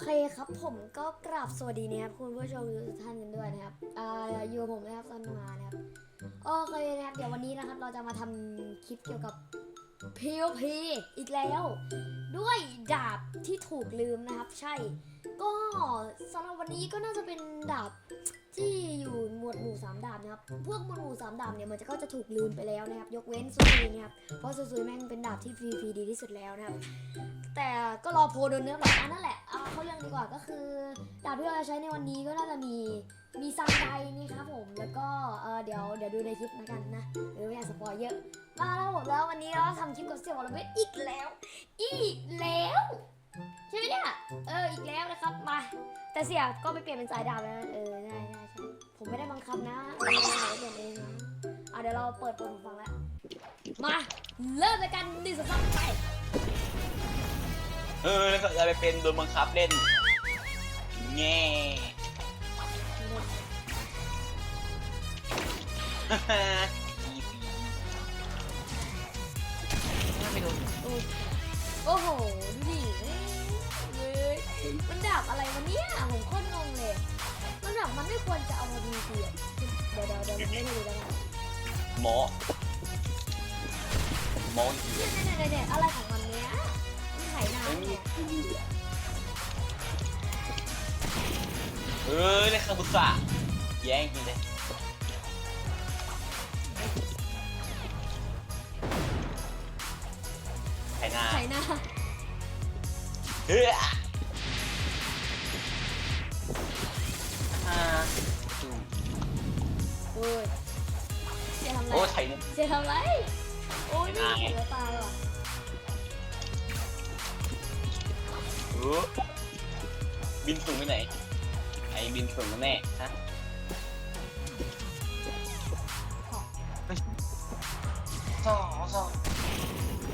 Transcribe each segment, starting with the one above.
เคครับผมก็กราบสวัสดีนะครับคุณผู้ชมทุกท่านกันด้วยนะครับอ่าอยู่ผมนะครับซันมานะครับโอเคนะครับ เดี๋ยววันนี้นะครับเราจะมาทำคลิปเกี่ยวกับ POP อีกแล้ว ด้วยดาบที่ถูกลืมนะครับ ใช่ ก็สำหรับวันนี้ก็น่าจะเป็นดาบที่อยู่ วดหมู่สามดาบนะครับพวกหมวดหมู่สามดาบเนี่ยมันจะก็จะถูกลืมไปแล้วนะครับ ยกเว้นซูซีนะครับเพราะซูซีแม่งเป็นดาบที่ PVP ดีที่สุดแล้วนะครับ แต่ก็รอโพลโดนเนื้อหรอกอันนั่นแหละเอาเข้าเรื่องดีกว่าก็คือ ดาบที่เราจะใช้ในวันนี้ก็น่าจะมีมีซันไดนี่ครับผมแล้วก็เออเดี๋ยวเดี๋ยวดูในคลิปแล้วกันนะเดี๋ยวไม่อยากสปอยเยอะมาแล้วผมแล้ววันนี้เราทำคลิปกับเสี่ยววอลเวทอีกแล้ว อีกแล้วใช่ไหมเนี่ยเอออีกแล้วนะครับมาแต่เสี่ยก็ไปเปลี่ยนเป็นสายดาบแล้วเออใช่ ผมไม่ได้บังคับนะเออเปลี่ยนเองนะอะเดี๋ยวเราเปิดเปิดหูฟังแล้ว มา เริ่มเลยกันหนึ่งสองสามไป เออแล้วก็จะไปเป็นโดนบังคับเล่นแง่ไม่โดนโอ้โห ดูดิเอ้ยเว้ยมันดับอะไรวะเนี่ย ผมโคตรงงเลย มันแบบมันไม่ควรจะเอามา ดีเดียเดี๋ยวเดี๋ยวเดี๋ยวมันไม่ได้ดูแล้วกันหมอหมออยู่เนี่ยเนี่ยเนี่ยเนี่ยอะไรของมันเนี้ยมันไถนาไม่มีเนี่ยเออเลยคาบุสะแย่งจริงเลยไถนาไถนาเฮ้ยอ่าจู่โอ้ยเจ๊ทำไรโอ้ไถนาเจ๊ทำไรโอ้ยไถนี่นาไงเสียตายว่ะเออบินสูงไปไหน ไอ้บินสูงแน่ฮะสองสอง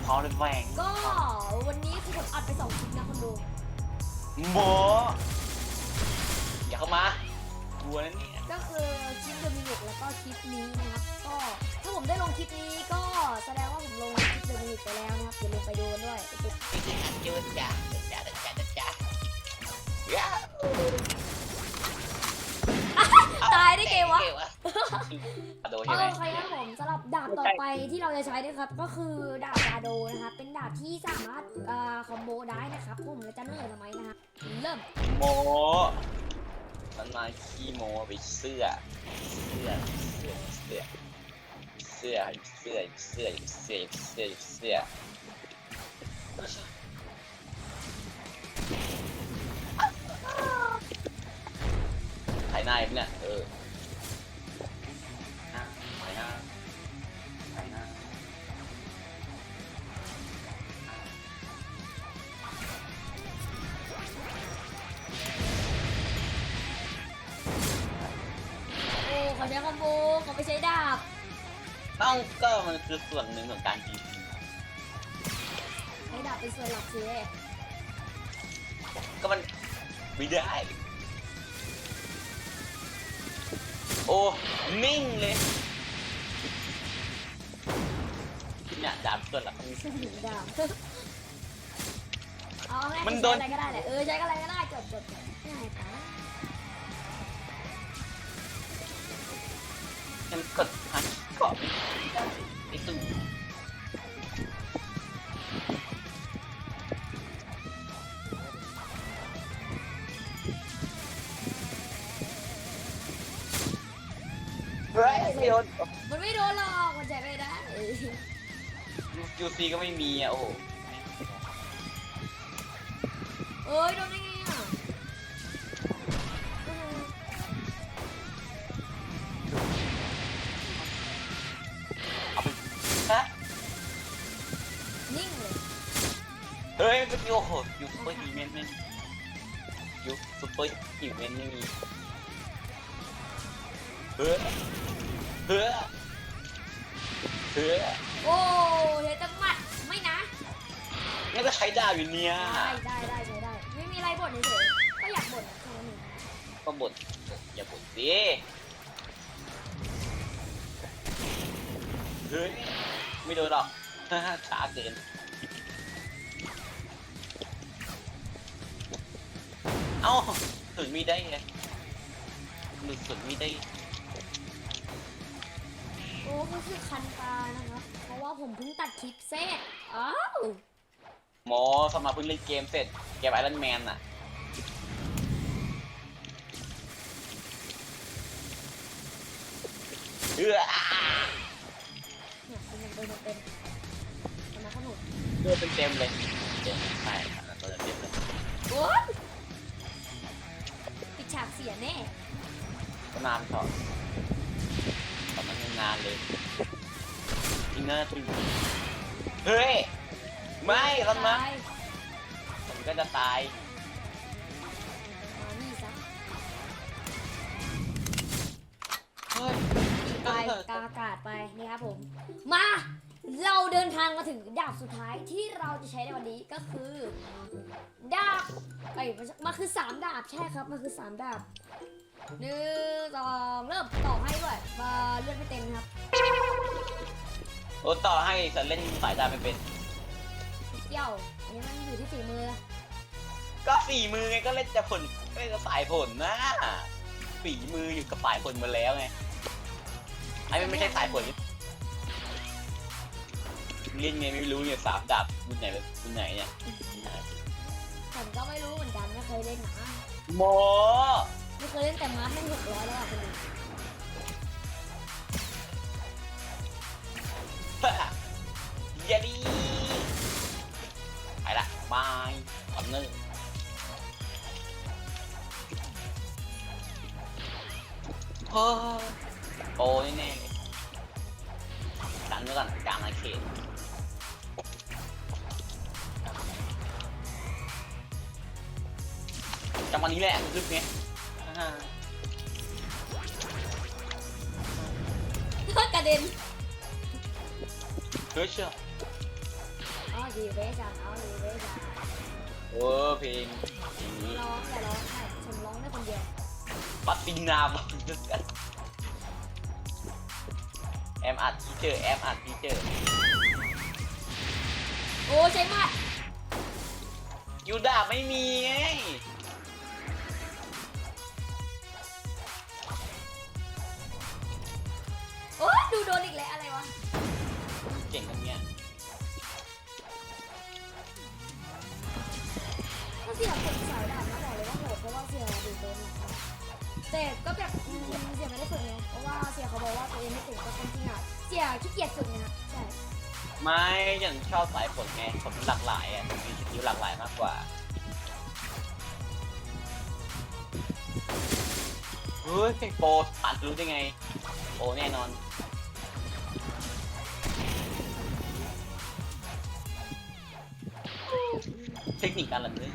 พอเลยแหวงก็วันนี้คือผมอัดไปสองคลิปนะคนดู หมออย่าเข้ามา กลัวนะเนี่ยก็คือคลิปเดมินิกแล้วก็คลิปนี้นะครับก็ถ้าผมได้ลงคลิปนี้ก็แสดงว่าผมลงคลิปเดมินิกไปแล้วนะครับอย่าลืมไปดูกันด้วยไปดูนี่คือการเจอจ่าจ่าจ่าจ่าจ่าย่าตายได้ไงวะโดนโอใช่ไหมเคครับผมสำหรับดาบต่อไปที่เราจะใช้นะครับ ก็คือดาบดาโดนะครับเป็นดาบที่สามารถเอ่อคอมโบได้นะครับผมและจะเนื่อยทำไมนะครับเริ่มโม มันมาขี้โมไปเสื้อ เสื้อ เสื้อ เสื้อ เสื้อ เสื้อ เสื้อ เสื้อ เสื้อ เสื้อถ่ายหน้าอีกเนี่ยเออ ใช้คอมโบเขาไม่ใช้ดาบต้องก็มันคือส่วนหนึ่งของการดีใช้ดาบเป็นส่วนหลักสิก็มันไม่ได้ โอ้นิ่งเลยเนี่ยดาบส่วนหลักมันสนิมดาบเอาง่ายมันๆโดใช้นอะไรก็ได้แหละเออใช้อะไรก็ได้จบจบจบง่ายปะ มันกดหันเกาะไอ้ตู้เฮ้ยไม่โดนมันไม่โดนหรอกมันใช้ไม่ได้ยูซีก็ไม่มีอะโอ้โห เอ้ยโดนได้ไง ยูซูเปอร์ฮีแมนไม่มีเฮ้ยเฮ้ยเฮ้ยโอ้เฮ้ยจังหมัดไม่นะงั้นก็ใช้ดาวอยู่เนี่ยได้ได้ได้ใช้ได้ไม่มีอะไรบ่นเฉยๆก็อยากบ่นแค่นั้นเองก็บ่นอย่าบ่นสิเฮ้ยไม่โดนหรอก ช้าเกิน เอ้าสุดมีได้ไงหลุดสุดมีได้โอ้ก็คือคันตานะครับ เพราะว่าผมเพิ่งตัดคลิปเสร็จอ้าวหมอสมัครเพิ่งเล่นเกมเสร็จเกมไอรอนแมนอะเอื้อเนี่ยเป็นอย่างเดินเป็นทำไมขนมเลือดเป็นเต็มเลยเต็มใช่ครับตัวเต็มเลย โอ๊ยปิดฉากเสียแน่ก็นานต่อตอนนั้นนานเลยอินเนอร์ทรีเฮ้ย ไม่ตอนนั้นตายผมก็จะตาย มานี่ซะเฮ้ย ไปกลางอากาศไปนี่ครับผม มา เราเดินทางมาถึงดาบสุดท้ายที่เราจะใช้ในวันนี้ก็คือ ดาบไอ้ยมันมันคือสามดาบใช่ครับมันคือสามดาบหนึ่งสองเริ่มต่อให้ด้วยมาเลือดไม่เต็มนะครับโอ้ต่อให้สันเล่นสายดาบไม่เป็นเดี่ยวอันนี้มันอยู่ที่ฝีมือก็ฝีมือไงก็เล่นจะผลเล่นจะสายผลนะฝีมืออยู่กับสายผลมาแล้วไงไอ้มันไม่ใช่สายผล เล่นไงไม่รู้เนี่ยสามดาบรุ่นไหนรุ่นไหนเนี่ยผมก็ไม่รู้เหมือนกันไม่เคยเล่นนะโมไม่เคยเล่นแต่มาร์ทไม่หกร้อยแล้วอะคุณดูเยดีไปละบายคอนเนอร์โอ้โอ้แน่ๆเลย จังหวะนี้แหละลึกเนี้ยอ่ากระเด็นเฮ้ยเชื่ออ๋อดีเวจังอ๋อดีเวจังโอ้เพลงเพลงนี้ร้องแต่ร้องใช่ผมร้องได้คนเดียวปัตตินาบังแอมอัดทีเจอร์แอมอัดทีเจอร์โอ้ใช่มากยูดาบไม่มีไง นอีกแล้วอะไรวะ เก่งตรงเนี้ยก็เสียคนสายดาบนะบอกเลยว่าโหดเพราะว่าเสียดูโดนหลังแต่ก็แบบอืมเสียไม่ได้ฝึกไงเพราะว่าเสียเขาบอกว่าตัวเองไม่เก่งก็จริงๆอะเสียขี้เกียจฝึกไงครับใช่ไม่ฉันชอบสายผลไงผมหลากหลายอะมีสกิลหลากหลายมากกว่าเฮ้ยโปรผ่านรู้ได้ไงโปรแน่นอน เทคนิคการลันเลย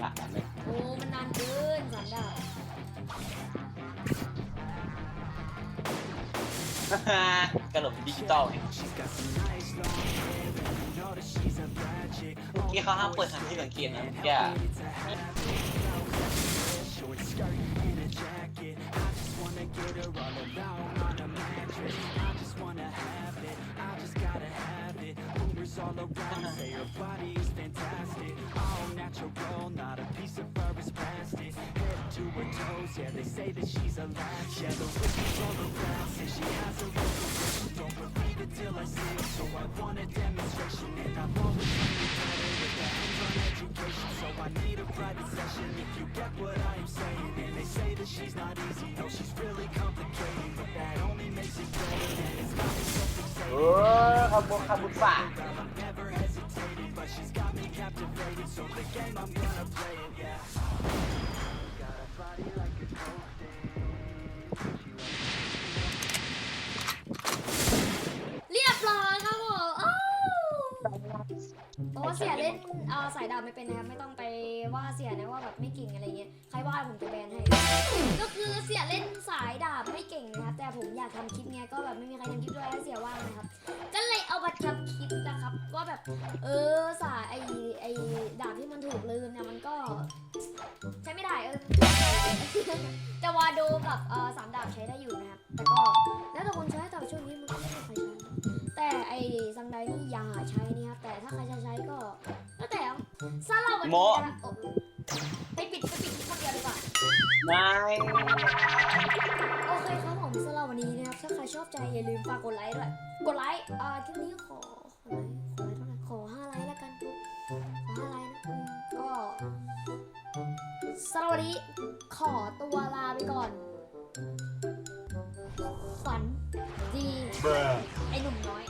หลักเลยโอ้มันนานเกินสามดาบกระหล่ำดิจิตอลไงที่เขาห้ามเปิดทันที่สังเกตนะแก all around Say her body is fantastic. All natural, not a piece of fur is plastic. Head to her toes, yeah, they say that she's a latch. Yeah, the whispers all around say she has a reputation Don't believe it till I see it, so I want a demonstration And I'm always getting better with the hands on education. So I need a private session. If you get what I am saying And they say that she's not easy, no, she's really complicated. But that only makes it better, and it's not เออขบุขบุฝ่าเรียบร้อยครับผมอ้าวเพราะว่าเสียเล่นเอ่อสายดาบไม่เป็นนะครับไม่ต้องไปว่าเสียนะว่าแบบไม่เก่งอะไรเงี้ยใครว่าผมจะแบนให้ ก็คือเสียเล่นสายดาบไม่ อ้ซังไดนี่อย่าใช้นี่ครับแต่ถ้าใครจะใช้ก็แล้วแต่สำหรับวันนี้นะโอ้ไม่โอเคครับผมสำหรับวันนี้นะครับถ้าใครชอบใจอย่าลืมฝากกดไลค์ด้วยกดไลค์อ่าคลิปนี้ขอขอไลค์ขอไลค์เท่าไหร่ขอห้าไลค์แล้วกันขอห้าไลค์นะอืมก็สำหรับวันนี้ขอตัวลาไปก่อนฝันดีไอ้หนุ่มน้อย